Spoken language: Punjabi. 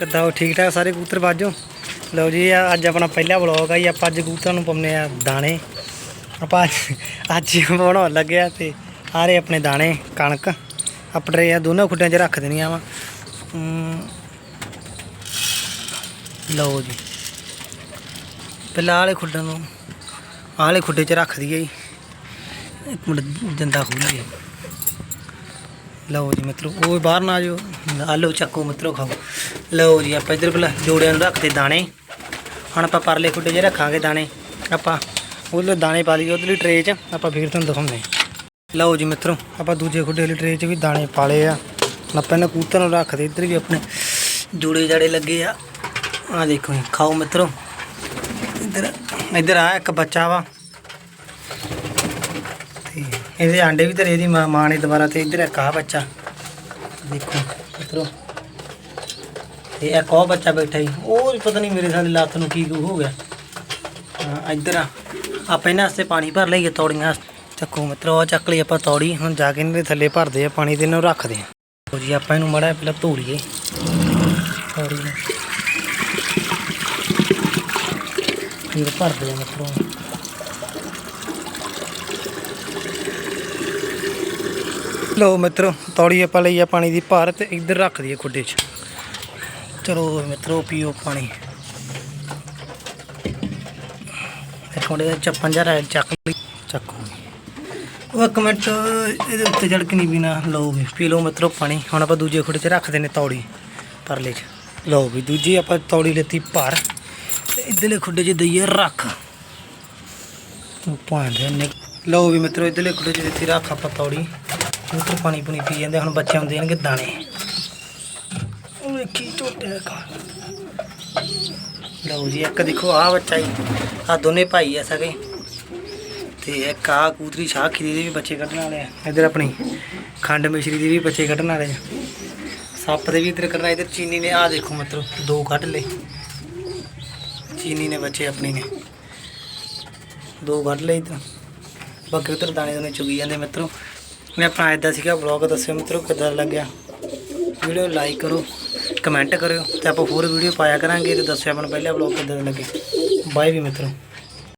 ਕਿੱਦਾਂ ਹੋ? ਠੀਕ ਠਾਕ ਸਾਰੇ ਕਬੂਤਰ ਬਾਜੋ? ਲਓ ਜੀ ਅੱਜ ਆਪਣਾ ਪਹਿਲਾ ਵਲੌਗ ਆ ਜੀ। ਆਪਾਂ ਅੱਜ ਕਬੂਤਰਾਂ ਨੂੰ ਪਾਉਂਦੇ ਆ ਦਾਣੇ। ਆਪਾਂ ਅੱਜ- ਹੀ ਬਣਾਉਣ ਲੱਗਿਆ ਆ ਤੇ ਆ ਰਹੇ ਆਪਣੇ ਦਾਣੇ, ਕਣਕ। ਆਪਣੇ ਆ, ਦੋਨੋਂ ਖੁੱਡਿਆਂ 'ਚ ਰੱਖ ਦੇਣੀਆਂ ਵਾ। ਲਓ ਜੀ। ਪਹਿਲਾਂ ਆਲੇ ਖੁੱਡਾਂ ਨੂੰ, ਆਲੇ ਖੁੱਡੇ 'ਚ ਰੱਖ ਦਈਏ ਜੀ। ਇੱਕ ਮਿੰਟ, ਜੰਦਾ ਖੋਲੀਏ ਲਓ ਜੀ ਮਿੱਤਰੋ, ਉਹ ਬਾਹਰ ਨਾ ਆਜੋ ਆਲੋ ਚੱਕੋ ਮਿੱਤਰੋ, ਖਾਓ। ਲਓ ਜੀ, ਆਪਾਂ ਇਧਰ ਪਹਿਲਾਂ ਜੋੜਿਆਂ ਨੂੰ ਰੱਖਦੇ ਦਾਣੇ। ਹੁਣ ਆਪਾਂ ਪਰਲੇ ਖੁੱਡੇ 'ਚ ਰੱਖਾਂਗੇ ਦਾਣੇ। ਆਪਾਂ ਉਹਦੇ ਦਾਣੇ ਪਾ ਲਈਏ ਉਧਰਲੀ ਟਰੇ 'ਚ, ਆਪਾਂ ਫਿਰ ਤੁਹਾਨੂੰ ਦਿਖਾਉਂਦੇ ਲਓ ਜੀ ਮਿੱਤਰੋ, ਆਪਾਂ ਦੂਜੇ ਖੁੱਡੇ ਵਾਲੀ ਟਰੇ 'ਚ ਵੀ ਦਾਣੇ ਪਾਲੇ ਆ। ਆਪਾਂ ਇਹਨਾਂ ਕੂਤਰ ਨੂੰ ਰੱਖਦੇ, ਇੱਧਰ ਵੀ ਆਪਣੇ ਜੋੜੇ ਜਾੜੇ ਲੱਗੇ ਆ। ਆ ਦੇਖੋ ਜੀ, ਖਾਓ ਮਿੱਤਰੋ। ਇੱਧਰ ਇੱਧਰ ਆ ਇੱਕ ਬੱਚਾ ਵਾ। ਤੇ ਇਹਦੇ ਆਂਡੇ ਵੀ ਧਰੇ ਇਹਦੀ ਮਾਂ ਮਾਂ ਨੇ ਦੁਬਾਰਾ ਤੇ ਇੱਧਰ ਇੱਕ ਆ ਬੱਚਾ। ਦੇਖੋ, ਮਿੱਤਰੋ। ਤੇ ਇੱਕ ਉਹ ਬੱਚਾ ਬੈਠਾ ਹੀ ਉਹ ਪਤਾ ਨਹੀਂ ਮੇਰੇ ਸਾਲੇ ਲੱਤ ਨੂੰ ਕੀ ਹੋ ਗਿਆ। ਇੱਧਰ ਆਪਾਂ ਇਹਨਾਂ ਵਾਸਤੇ ਪਾਣੀ ਭਰ ਲਈਏ ਤੌੜੀਆਂ ਚੱਕੋ ਮਿੱਤਰੋ ਉਹ ਚੱਕ ਲਈ ਆਪਾਂ ਤੌੜੀ। ਹੁਣ ਜਾ ਕੇ ਇਹਨਾਂ ਦੇ ਥੱਲੇ ਭਰਦੇ ਆ ਪਾਣੀ ਤੇ ਇਹਨੂੰ ਰੱਖਦੇ ਆ। ਲਓ ਜੀ, ਆਪਾਂ ਇਹਨੂੰ ਮੜਾ ਪਹਿਲਾਂ ਧੋ ਲਈਏ ਤੌੜੀ ਨੂੰ। ਫਿਰ ਭਰਦੇ ਆ ਮਿੱਤਰੋ। ਲਓ ਮਿੱਤਰੋ, ਤੌੜੀ ਆਪਾਂ ਲਈ ਆ ਪਾਣੀ ਦੀ ਭਰ ਤੇ ਇੱਧਰ ਰੱਖ ਦਈਏ ਖੁੱਡੇ 'ਚ। ਚਲੋ ਮਿੱਤਰੋ, ਪੀਓ ਪਾਣੀ। ਇੱਕ ਮਿੰਟ ਚੱਪਨ ਜਾ ਰਾਇਲ ਚੱਕ ਲਈ। ਚੱਕੋ। ਉਹ ਇੱਕ ਮਿੰਟ, ਇਹਦੇ ਉੱਤੇ ਜੜ ਕੇ ਨਹੀਂ ਪੀਣਾ ਲਓ ਵੀ, ਪੀ ਲਓ ਮਿੱਤਰੋ ਪਾਣੀ। ਹੁਣ ਆਪਾਂ ਦੂਜੇ ਖੁੱਡੇ 'ਚ ਰੱਖਦੇ ਨੇ ਤੌੜੀ ਪਰਲੇ 'ਚ। ਲਓ ਵੀ, ਦੂਜੀ ਆਪਾਂ ਤੌੜੀ ਲੈਤੀ ਭਰ। ਤੇ ਇਧਰਲੇ ਖੁੱਡੇ 'ਚ ਦਈਏ ਰੱਖ। ਉਹ ਭਾਂਡੇ ਨੇ ਲਓ ਵੀ ਮਿੱਤਰੋ, ਇਧਰਲੇ ਖੁੱਡੇ 'ਚ ਦਿੱਤੀ ਰੱਖ ਆਪਾਂ ਤੌੜੀ। ਉੱਤਰ ਪਾਣੀ ਪੁਣੀ ਪੀ ਜਾਂਦੇ, ਹੁਣ ਬੱਚੇ ਆਉਂਦੇ ਦੇਣਗੇ ਦਾਣੇ। ਉਹ ਵੇਖੀ ਝੋਟੇ ਕਾ ਲਓ ਜੀ, ਇੱਕ ਦੇਖੋ, ਆਹ ਬੱਚਾ ਹੀ ਆ ਦੋਨੇ ਭਾਈ ਆ ਸਕੇ ਤੇ ਇੱਕ ਆ ਕੂਤਰੀ ਸ਼ਾਖੀ ਦੇ ਵੀ ਬੱਚੇ ਕੱਢਣ ਵਾਲੇ ਆ। ਇਧਰ ਆਪਣੀ ਖੰਡ ਮਿਸ਼ਰੀ ਦੇ ਵੀ ਬੱਚੇ ਕੱਢਣ ਵਾਲੇ ਆ। ਸੱਪ ਦੇ ਵੀ ਇਧਰ ਕਰਨਾ ਇਧਰ ਚੀਨੀ ਨੇ ਆ ਦੇਖੋ ਮਤਲਬ ਦੋ ਕੱਢ ਲਏ। ਚੀਨੀ ਨੇ ਬੱਚੇ ਆਪਣੀ ਨੇ। ਦੋ ਕੱਢ ਲਏ ਇਧਰ। ਬਾਕੀ ਉਧਰ ਦਾਣੇ ਦੋਨੇ ਚੁਗੀ ਜਾਂਦੇ ਮਿੱਤਰੋ। ਮੈਂ ਆਪਣਾ ਇਦਾਂ ਸੀਗਾ ਬਲੌਗ ਦੱਸਿਓ ਮਿੱਤਰੋ ਕਿੱਦਾਂ ਲੱਗਿਆ? ਵੀਡੀਓ ਲਾਈਕ ਕਰੋ ਕਮੈਂਟ ਕਰਿਓ ਤੇ ਆਪਾਂ ਹੋਰ ਵੀਡੀਓ ਪਾਇਆ ਕਰਾਂਗੇ ਤੇ ਦੱਸਿਓ ਆਪਣਾ ਪਹਿਲਾ ਬਲੌਗ ਕਿੱਦਾਂ ਦਾ ਲੱਗੇ ਬਾਏ ਵੀ ਮਿੱਤਰੋ।